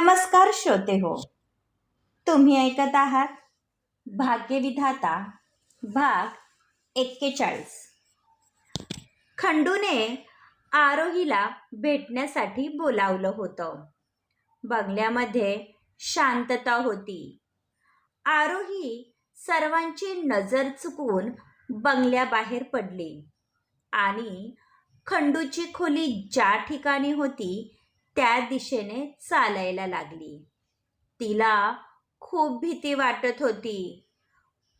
नमस्कार श्रोते हो. तुम्ही ऐकत आहात भाग्यविधाता भाग एक्केचाळीस. खंडूने आरोहीला भेटण्यासाठी बोलावलं होतं. बंगल्यामध्ये शांतता होती. आरोही सर्वांची नजर चुकवून बंगल्याबाहेर पडली आणि खंडूची खोली ज्या ठिकाणी होती त्या दिशेने चालायला लागली. तिला खूप भीती वाटत होती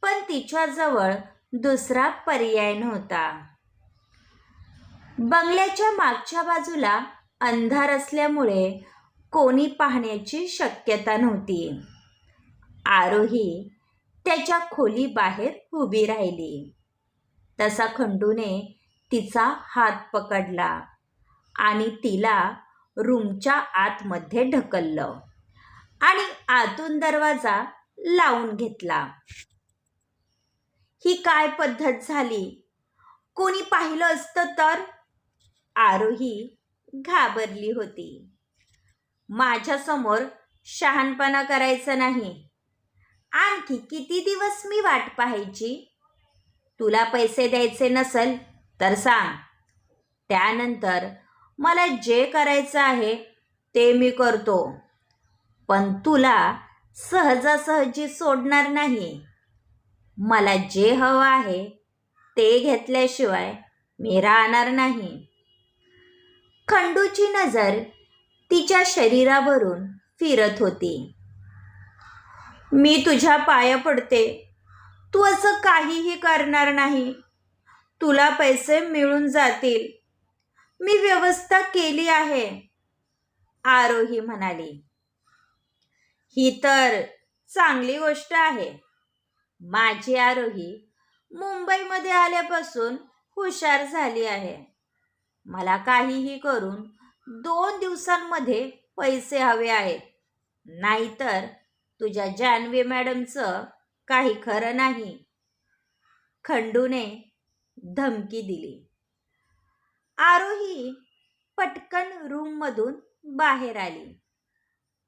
पण तिच्याजवळ दुसरा पर्याय नव्हता. बंगल्याच्या मागच्या बाजूला अंधार असल्यामुळे कोणी पाहण्याची शक्यता नव्हती. आरोही त्याच्या खोली बाहेर उभी राहिली. तसा खंडूने तिचा हात पकडला आणि तिला रूमच्या आतमध्ये ढकललं आणि आतून दरवाजा लावून घेतला. ही काय पद्धत झाली? कोणी पाहिलं असतं तर? आरोही घाबरली होती. माझ्यासमोर शहाणपणा करायचं नाही. आणखी किती दिवस मी वाट पाहायची? तुला पैसे द्यायचे नसल तर सांग. त्यानंतर मला जे करायचं आहे ते मी करतो. पण तुला सहजासहजी सोडणार नाही. मला जे हवं आहे ते घेतल्याशिवाय मी राहणार नाही. खंडूची नजर तिच्या शरीरावरून फिरत होती. मी तुझ्या पाया पडते. तू असं काहीही करणार नाही. तुला पैसे मिळून जातील. मी व्यवस्था केली आहे. आरोही म्हणाली. ही तर चांगली गोष्ट आहे. माझी आरोही मुंबईमध्ये आल्यापासून हुशार झाली आहे. मला काहीही करून दोन दिवसांमध्ये पैसे हवे आहेत. नाहीतर तुझ्या जानवी मॅडमचं काही खरं नाही. खंडूने धमकी दिली. आरोही पटकन रूममधून बाहेर आली.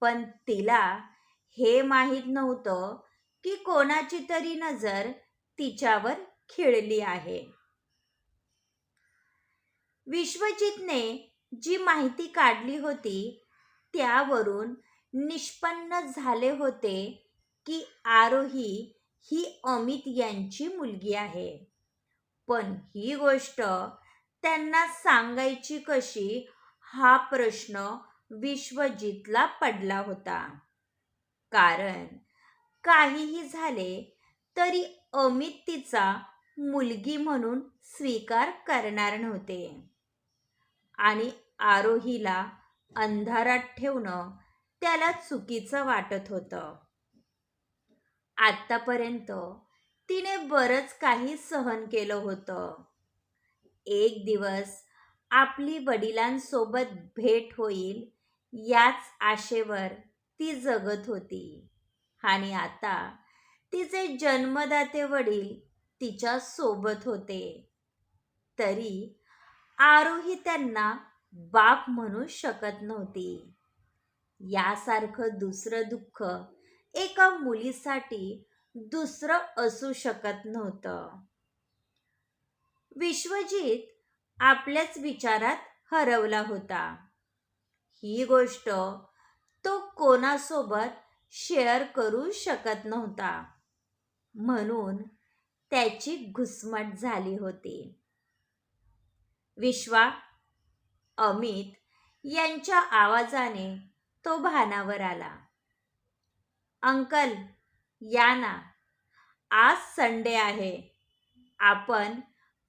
पण तिला हे माहीत नव्हतं की कोणाची तरी नजर तिच्यावर खिळली आहे. विश्वजितने जी माहिती काढली होती त्यावरून निष्पन्न झाले होते की आरोही ही अमित यांची मुलगी आहे. पण ही गोष्ट त्यांना सांगायची कशी? हा प्रश्न विश्वजितला पडला होता. कारण काहीही झाले तरी अमित तिचा मुलगी म्हणून स्वीकार करणार नव्हते. आणि आरोहीला अंधारात ठेवणं त्याला चुकीचं वाटत होतं. आत्तापर्यंत तिने बरंच काही सहन केलं होतं. एक दिवस आपली वडिलांसोबत भेट होईल याच आशेवर ती जगत होती. आणि आता तिचे जन्मदाते वडील तिच्या सोबत होते. तरी आरोही त्यांना बाप म्हणू शकत नव्हती. यासारखं दुसरं दुःख एका मुलीसाठी दुसरं असू शकत नव्हतं. विश्वजित आपल्याच विचारात हरवला होता. ही गोष्ट तो कोणासोबत शेअर करू शकत नव्हता. म्हणून त्याची घुसमट झाली होती. विश्वा अमित यांच्या आवाजाने तो भानावर आला. अंकल या ना. आज संडे आहे. आपण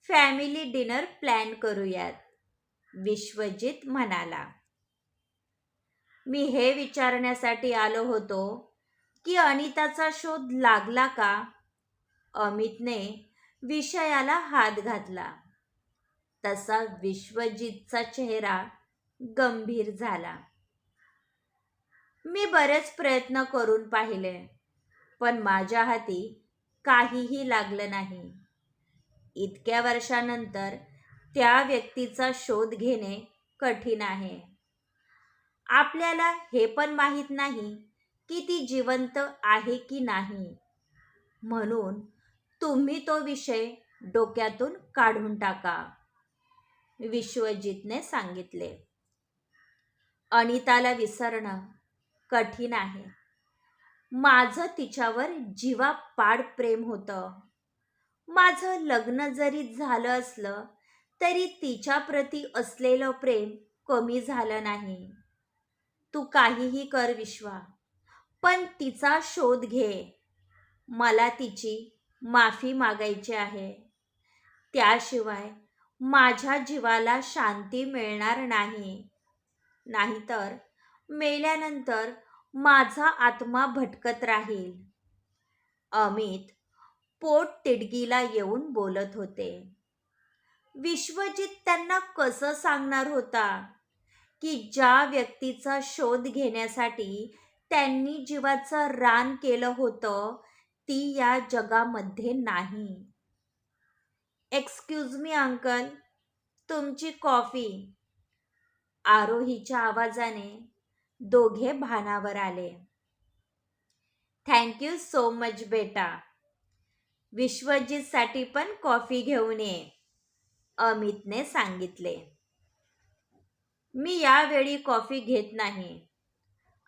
फॅमिली डिनर प्लॅन करूयात. विश्वजित म्हणाला. मी हे विचारण्यासाठी आलो होतो की अनिताचा शोध लागला का? अमितने विषयाला हात घातला. तसा विश्वजितचा चेहरा गंभीर झाला. मी बरेच प्रयत्न करून पाहिले पण माझ्या हाती काहीही लागलं नाही. इतक्या वर्षानंतर त्या व्यक्तीचा शोध घेणे कठीण आहे. आपल्याला हे पण माहीत नाही की ती जिवंत आहे की नाही. म्हणून तुम्ही तो विषय डोक्यातून काढून टाका. विश्वजितने सांगितले. अनिताला विसरणं कठीण आहे. माझं तिच्यावर जीवापाड प्रेम होतं. माझं लग्न जरी झालं असलं तरी तिच्याप्रती असलेलं प्रेम कमी झालं नाही. तू काहीही कर विश्वा पण तिचा शोध घे. मला तिची माफी मागायची आहे. त्याशिवाय माझ्या जीवाला शांती मिळणार नाही. नाहीतर मेल्यानंतर माझा आत्मा भटकत राहील. अमित पोट तिडगीला येऊन बोलत होते. विश्वजित त्यांना कसं सांगणार होता? की ज्या व्यक्तीचा शोध घेण्यासाठी त्यांनी जीवाचं रान केलं होतं ती या जगामध्ये नाही. एक्सक्यूज मी अंकल तुमची कॉफी आरोहीच्या आवाजाने दोघे भानावर आले. थँक्यू सो मच बेटा. विश्वजितसाठी पण कॉफी घेऊन ये अमितने सांगितले. मी यावेळी कॉफी घेत नाही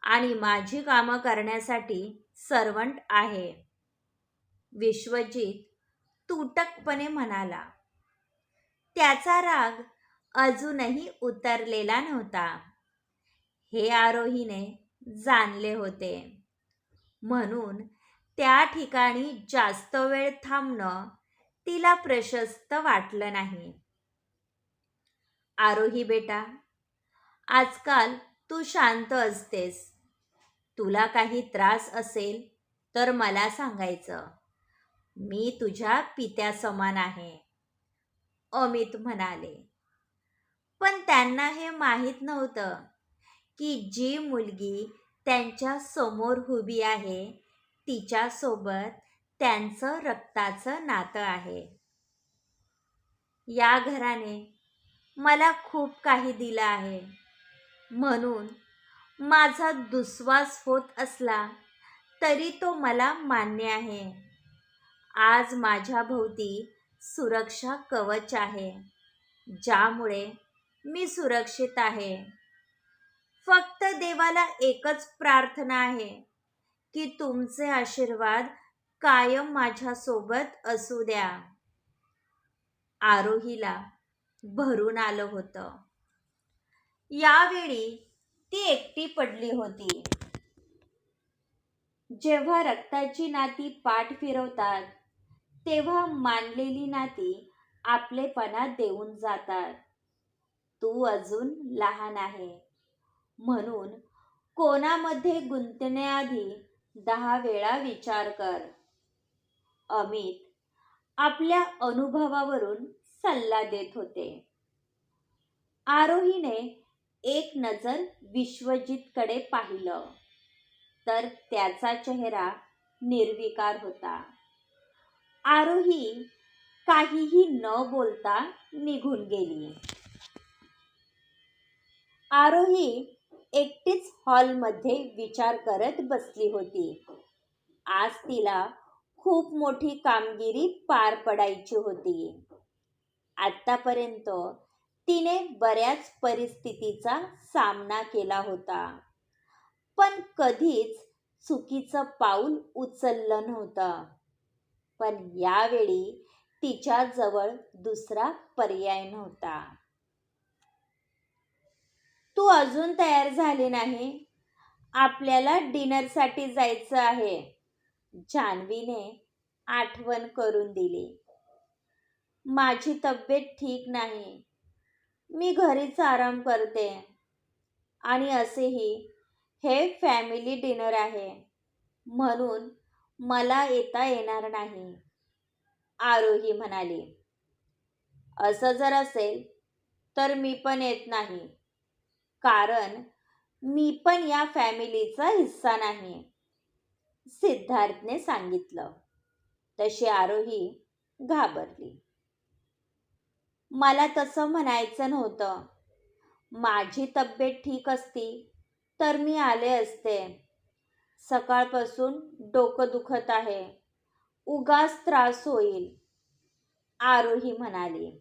आणि माझी कामं करण्यासाठी सर्वंट आहे. विश्वजित तुटकपणे म्हणाला. त्याचा राग अजूनही उतरलेला नव्हता. हे आरोहीने जाणले होते. म्हणून त्या ठिकाणी जास्त वेळ थांबणं तिला प्रशस्त वाटलं नाही. आरोही बेटा आजकाल तू शांत असतेस. तुला काही त्रास असेल तर मला सांगायचं. मी तुझ्या पित्या समान आहे अमित म्हणाले. पण त्यांना हे माहीत नव्हतं की जी मुलगी त्यांच्यासमोर उभी आहे तिच्यासोबत त्यांचं रक्ताचं नातं आहे. या घराने मला खूप काही दिलं आहे. म्हणून माझा दुस्वास होत असला तरी तो मला मान्य आहे. आज माझ्या भोवती सुरक्षा कवच आहे ज्यामुळे मी सुरक्षित आहे. फक्त देवाला एकच प्रार्थना आहे. की तुमचे आशीर्वाद कायम माझ्यासोबत असू द्या. आरोहीला भरून आलं होतं. यावेळी ती एकटी पडली होती. जेव्हा रक्ताची नाती पाठ फिरवतात तेव्हा मानलेली नाती आपलेपणा देऊन जातात. तू अजून लहान आहे. म्हणून कोणामध्ये गुंतण्याआधी दहा वेळा विचार कर. अमित आपल्या अनुभवावरून सल्ला देत होते. आरोहीने एक नजर विश्वजितकडे पाहिलं तर त्याचा चेहरा निर्विकार होता. आरोही काहीही न बोलता निघून गेली. आरोही एकटीच हॉलमध्ये विचार करत बसली होती. आज तिला खूप मोठी कामगिरी पार पडायची होती. आत्तापर्यंत तिने बऱ्याच परिस्थितीचा सामना केला होता. पण कधीच चुकीचं पाऊल उचललं नव्हतं. पण यावेळी तिच्याजवळ दुसरा पर्याय नव्हता. तू अजून तयार झाली नाही. आपल्याला डिनरसाठी जायचं आहे. जान्हवीने आठवण करून दिली. माझी तब्येत ठीक नाही. मी घरीच आराम करते. आणि असेही हे फॅमिली डिनर आहे. म्हणून मला येता येणार नाही. आरोही म्हणाली. असं जर असेल तर मी पण येत नाही. कारण मी पण या फॅमिलीचा हिस्सा नाही सिद्धार्थने सांगितलं. तशी आरोही घाबरली. मला तसं म्हणायचं नव्हतं. माझी तब्येत ठीक असती तर मी आले असते. सकाळपासून डोकं दुखत आहे. उगाच त्रास होईल आरोही म्हणाली.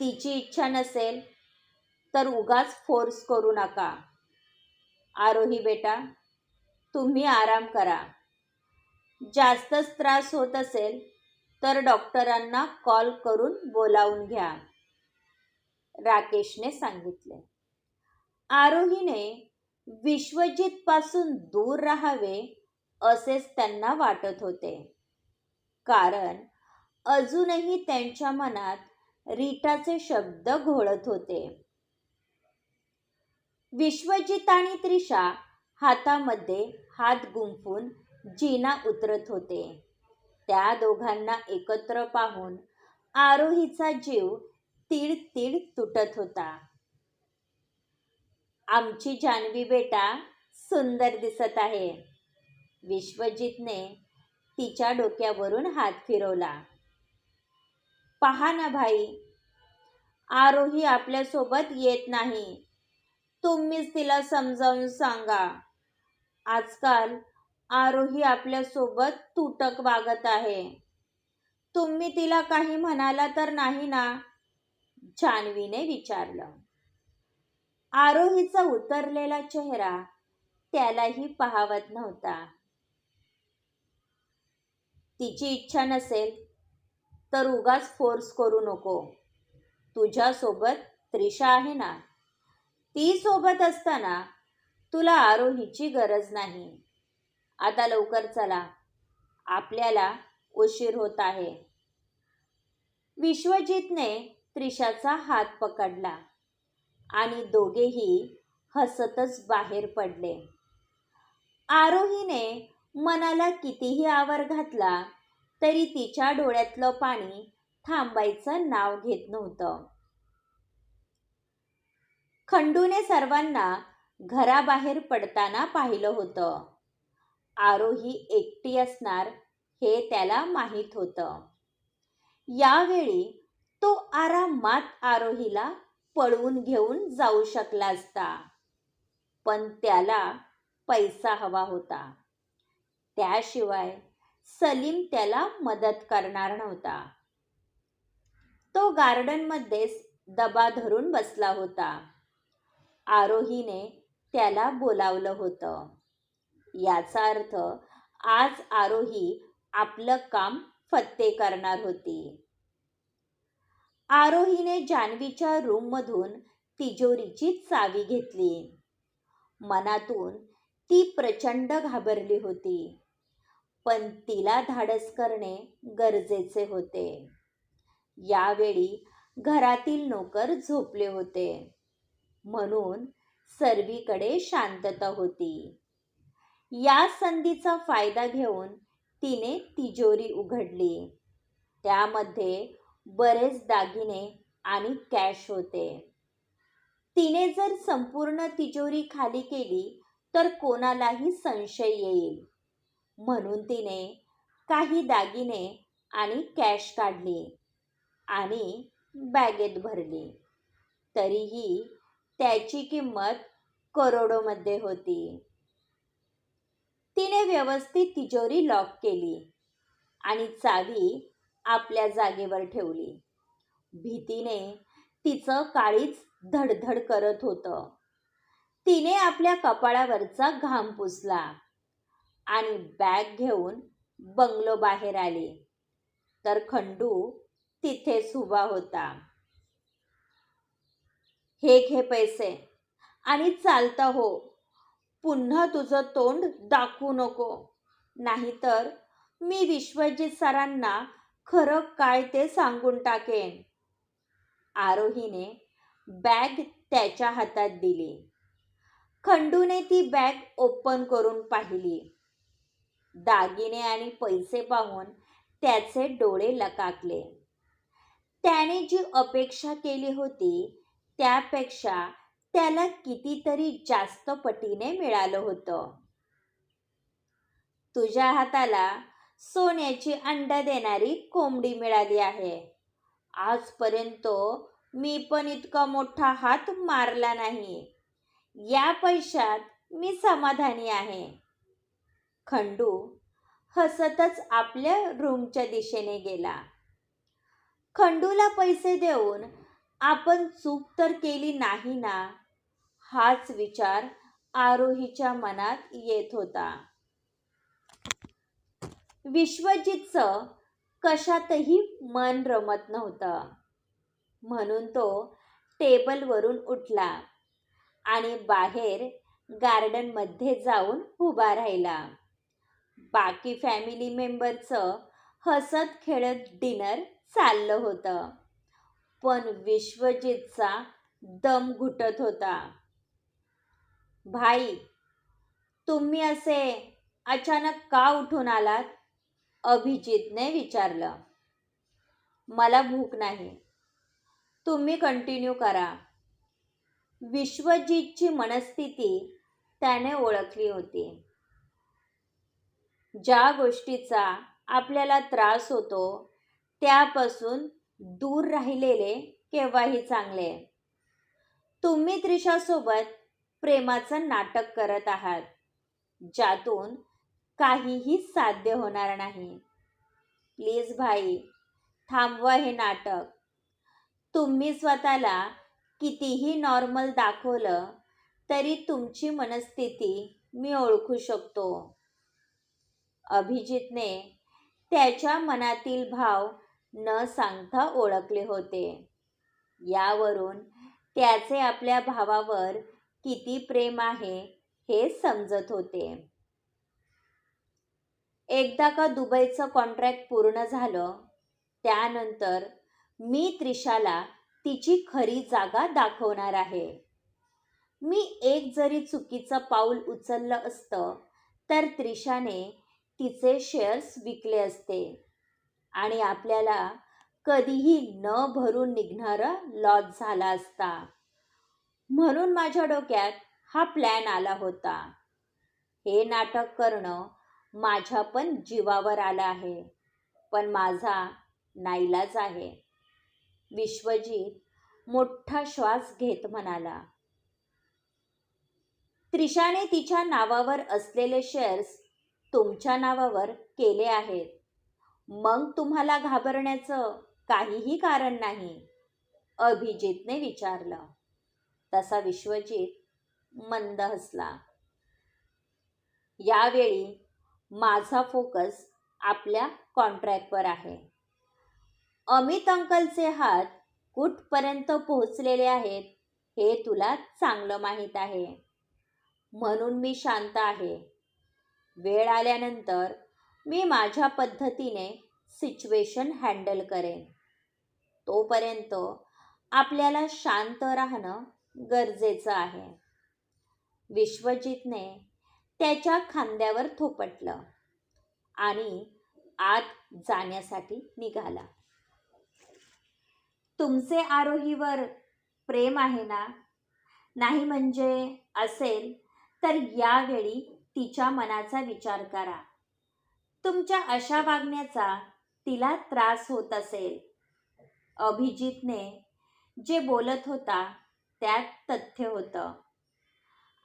तिची इच्छा नसेल तर उगाच फोर्स करू नका. आरोही बेटा तुम्ही आराम करा. जास्तच त्रास होत असेल तर डॉक्टरांना कॉल करून बोलावून घ्या. राकेशने सांगितले. आरोहीने विश्वजीतपासून दूर राहावे असेच त्यांना वाटत होते. कारण अजूनही त्यांच्या मनात रीटाचे शब्द घोळत होते. विश्वजित आणि त्रिशा हातामध्ये हात गुंफून जीना उतरत होते. त्या दोघांना एकत्र पाहून आरोहीचा जीव तीड तीड तुटत होता. आमची जान्हवी बेटा सुंदर दिसत आहे. विश्वजितने तिच्या डोक्यावरून हात फिरवला. पहा ना भाई आरोही आपल्यासोबत येत नाही. तुम्हीच तिला समजावून सांगा. आजकाल आरोही आपल्यासोबत तुटक वागत आहे. तुम्ही तिला काही म्हणाला तर नाही ना? जान्हवीने विचारलं. आरोहीचा उतरलेला चेहरा त्यालाही पाहावत नव्हता. तिची इच्छा नसेल तर उगाच फोर्स करू नको. तुझ्यासोबत त्रिशा आहे ना? ती सोबत असताना तुला आरोहीची गरज नाही. आता लवकर चला. आपल्याला उशीर होत आहे. विश्वजितने त्रिशाचा हात पकडला आणि दोघेही हसतच बाहेर पडले. आरोहीने मनाला कितीही आवर घातला तरी तिच्या डोळ्यातलं पाणी थांबायचं नाव घेत नव्हतं. खंडूने सर्वांना घराबाहेर पडताना पाहिलं होतं. आरोही एकटी असणार हे त्याला माहीत होतं. यावेळी तो आरामात आरोहीला पळवून घेऊन जाऊ शकला असता. पण त्याला पैसा हवा होता. त्याशिवाय सलीम त्याला मदत करणार नव्हता. तो गार्डनमध्येच दबा धरून बसला होता. आरोहीने त्याला बोलावलं होतं. याचा अर्थ आज आरोही आपलं काम फत्ते करणार होती. आरोहीने जान्हवीच्या रूममधून तिजोरीची चावी घेतली. मनातून ती प्रचंड घाबरली होती. पण तिला धाडस करणे गरजेचे होते. यावेळी घरातील नोकर झोपले होते. म्हणून सर्वीकडे शांतता होती. या संधीचा फायदा घेऊन तिने तिजोरी उघडली. त्यामध्ये बरेच दागिने आणि कॅश होते. तिने जर संपूर्ण तिजोरी खाली केली तर कोणालाही संशय येईल. म्हणून तिने काही दागिने आणि कॅश काढली आणि बॅगेत भरली. तरीही त्याची किंमत करोडोमध्ये होती. तिने व्यवस्थित तिजोरी लॉक केली आणि चावी आपल्या जागेवर ठेवली. भीतीने तिचं काळीच धडधड करत होतं. तिने आपल्या कपाळावरचा घाम पुसला आणि बॅग घेऊन बंगलो बाहेर आली. तर खंडू तिथेच उभा होता. हे घे पैसे. आणि चालता हो. पुन्हा तुझं तोंड दाखवू नको. नाहीतर मी विश्वजित सरांना खरं काय ते सांगून टाकेन. आरोहीने बॅग त्याच्या हातात दिली. खंडूने ती बॅग ओपन करून पाहिली. दागिने आणि पैसे पाहून त्याचे डोळे लकाकले. त्याने जी अपेक्षा केली होती त्यापेक्षा त्याला कितीतरी जास्त पटीने मिळालं होतं. तुझ्या हाताला सोन्याची अंडा देणारी कोंबडी मिळाली आहे. आजपर्यंत मी पण इतका मोठा हात मारला नाही. या पैशात मी समाधानी आहे. खंडू हसतच आपल्या रूमच्या दिशेने गेला. खंडूला पैसे देऊन आपण चूक तर केली नाही ना? हाच विचार आरोहीच्या मनात येत होता. विश्वजितचं कशातही मन रमत नव्हतं. म्हणून तो टेबलवरून उठला आणि बाहेर गार्डनमध्ये जाऊन उभा राहिला. बाकी फॅमिली मेंबरचं हसत खेळत डिनर चाललं होतं. पण विश्वजितचा दम घुटत होता. भाई तुम्ही असे अचानक का उठून आलात? अभिजितने विचारलं. मला भूक नाही. तुम्ही कंटिन्यू करा. विश्वजितची मनस्थिती त्याने ओळखली होती. ज्या गोष्टीचा आपल्याला त्रास होतो त्यापासून दूर राहिलेले केव्हाही चांगले. तुम्ही त्रिशासोबत प्रेमाचं नाटक करत आहात ज्यातून काहीही साध्य होणार नाही. प्लीज भाई थांबवा हे नाटक. तुम्ही स्वतःला कितीही नॉर्मल दाखवलं तरी तुमची मनस्थिती मी ओळखू शकतो. अभिजितने त्याच्या मनातील भाव न सांगता ओळखले होते. यावरून त्याचे आपल्या भावावर किती प्रेम आहे हे समजत होते. एकदा का दुबईचं कॉन्ट्रॅक्ट पूर्ण झालं त्यानंतर मी त्रिशाला तिची खरी जागा दाखवणार आहे. मी एक जरी चुकीचं पाऊल उचललं असतं तर त्रिशाने तिचे शेअर्स विकले असते. आणि आपल्याला कधीही न भरून निघणारं लॉस झाला असता. म्हणून माझ्या डोक्यात हा प्लॅन आला होता. हे नाटक करणं माझ्या पण जीवावर आलं आहे पण माझा नाईलाज आहे. विश्वजीत मोठा श्वास घेत म्हणाला त्रिशाने तिच्या नावावर असलेले शेअर्स तुमच्या नावावर केले आहेत. मग तुम्हाला घाबरण्याचं काहीही कारण नाही. अभिजितने विचारलं. तसा विश्वजित मंद हसला. यावेळी माझा फोकस आपल्या कॉन्ट्रॅक्टवर आहे. अमित अंकलचे हात कुठपर्यंत पोहोचलेले आहेत हे तुला चांगलं माहीत आहे. म्हणून मी शांत आहे. वेळ आल्यानंतर मी माझ्या पद्धतीने सिच्युएशन हँडल करेन. तोपर्यंत आपल्याला शांत राहणं गरजेचं आहे. विश्वजितने त्याच्या खांद्यावर थोपटलं आणि आत जाण्यासाठी निघाला. तुमचे आरोहीवर प्रेम आहे ना? नाही म्हणजे असेल तर यावेळी तिच्या मनाचा विचार करा. तुमच्या अशा वागण्याचा तिला त्रास होत असेल. अभिजितने जे बोलत होता त्यात तथ्य होतं.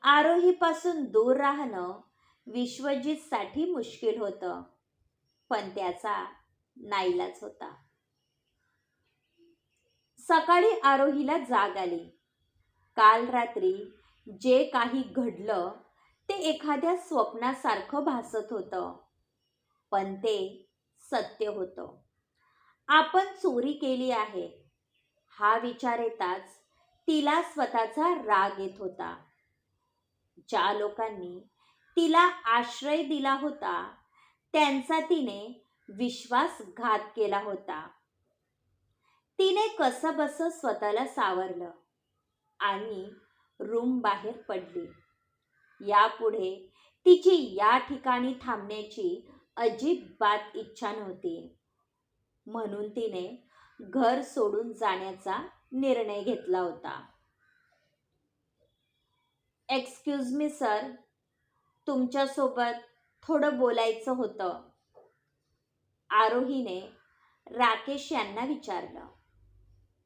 आरोहीपासून दूर राहणं विश्वजितसाठी मुश्किल होतं पण त्याचा नाईलाच होता. सकाळी आरोहीला जाग आली. काल रात्री जे काही घडलं ते एखाद्या स्वप्नासारखं भासत होतं. पण ते सत्य होतं. आपण चोरी केली आहे. हा विचार येताच तिला स्वतःचा राग येत होता. ज्या लोकांनी तिला आश्रय दिला होता त्यांचा तिने विश्वासघात केला होता. तिने कसं बस स्वतःला सावरलं आणि रूम बाहेर पडली. यापुढे तिची या ठिकाणी थांबण्याची अजिबात इच्छा नव्हती. म्हणून तिने घर सोडून जाण्याचा निर्णय घेतला होता. एक्सक्यूज मी सर तुमच्यासोबत थोडं बोलायचं होतं. आरोहीने राकेश यांना विचारलं.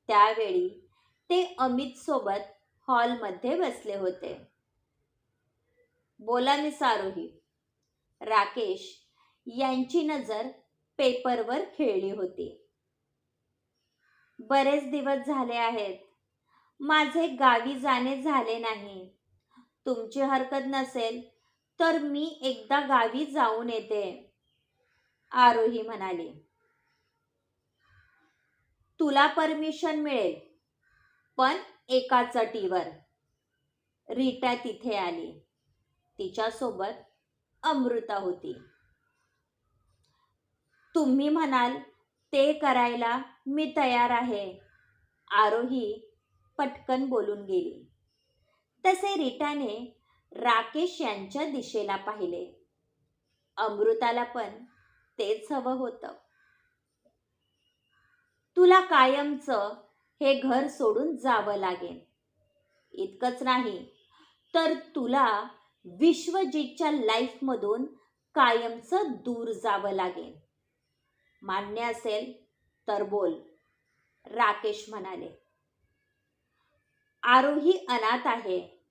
त्यावेळी ते अमित सोबत हॉलमध्ये बसले होते. बोला मिस आरोही. राकेश यांची नजर पेपरवर खेळली होती. बरेच दिवस झाले आहेत. माझे गावी जाणे झाले नाही. तुमची हरकत नसेल तर मी एकदा गावी जाऊन येते आरोही म्हणाली. तुला परमिशन मिळेल पण एका चटीवर. रीटा तिथे आली. तिच्यासोबत अमृता होती. तुम्ही म्हणाल ते करायला मी तयार आहे. आरोही पटकन बोलून गेली. तसे रीटाने राकेश यांच्या दिशेला पाहिले. अमृताला पण तेच हवं होतं. तुला कायमचं हे घर सोडून जावं लागेल. इतकंच नाही तर तुला विश्वजीतच्या लाईफमधून कायमचं दूर जावं लागेल. मान्य असेल तर बोल. राकेश म्हणाले. आरोही अनाथ आहे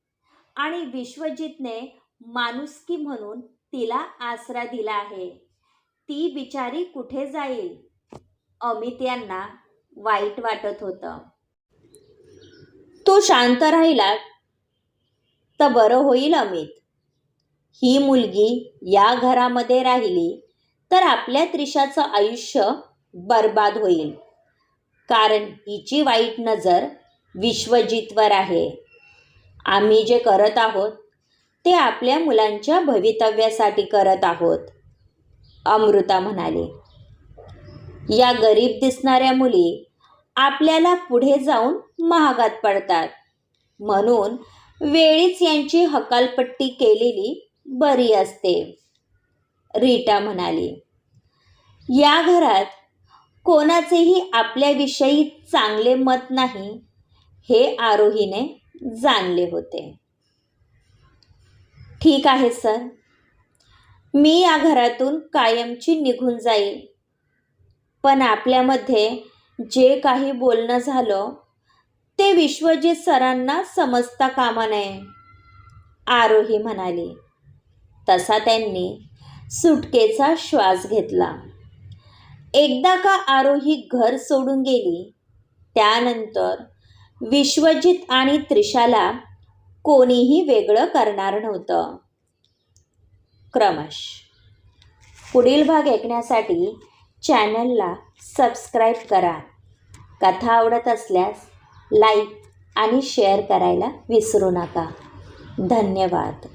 आणि विश्वजितने माणुसकी म्हणून तिला आसरा दिला आहे. ती बिचारी कुठे जाईल? अमित यांना वाईट वाटत होतं. तो शांत राहिला. तर बरं होईल अमित. ही मुलगी या घरामध्ये राहिली. तर आपल्या त्रिशाचं आयुष्य बर्बाद होईल. कारण हिची वाईट नजर विश्वजितवर आहे. आम्ही जे करत आहोत ते आपल्या मुलांच्या भवितव्यासाठी करत आहोत अमृता म्हणाली. या गरीब दिसणाऱ्या मुली आपल्याला पुढे जाऊन महागात पडतात. म्हणून वेळीच यांची हकालपट्टी केलेली बरी असते. रीटा म्हणाली. या घरात कोणाचेही आपल्याविषयी चांगले मत नाही हे आरोहीने जाणले होते. ठीक आहे सर. मी या घरातून कायमची निघून जाईल पण आपल्यामध्ये जे काही बोलणं झालं ते विश्वजित सरांना समजता कामा नये आरोही म्हणाली. तसा त्यांनी सुटकेचा श्वास घेतला. एकदा का आरोही घर सोडून गेली त्यानंतर विश्वजित आणि त्रिशाला कोणीही वेगळं करणार नव्हतं. क्रमश. पुढील भाग ऐकण्यासाठी चॅनलला सबस्क्राईब करा. कथा आवडत असल्यास लाईक आणि शेअर करायला विसरू नका. धन्यवाद.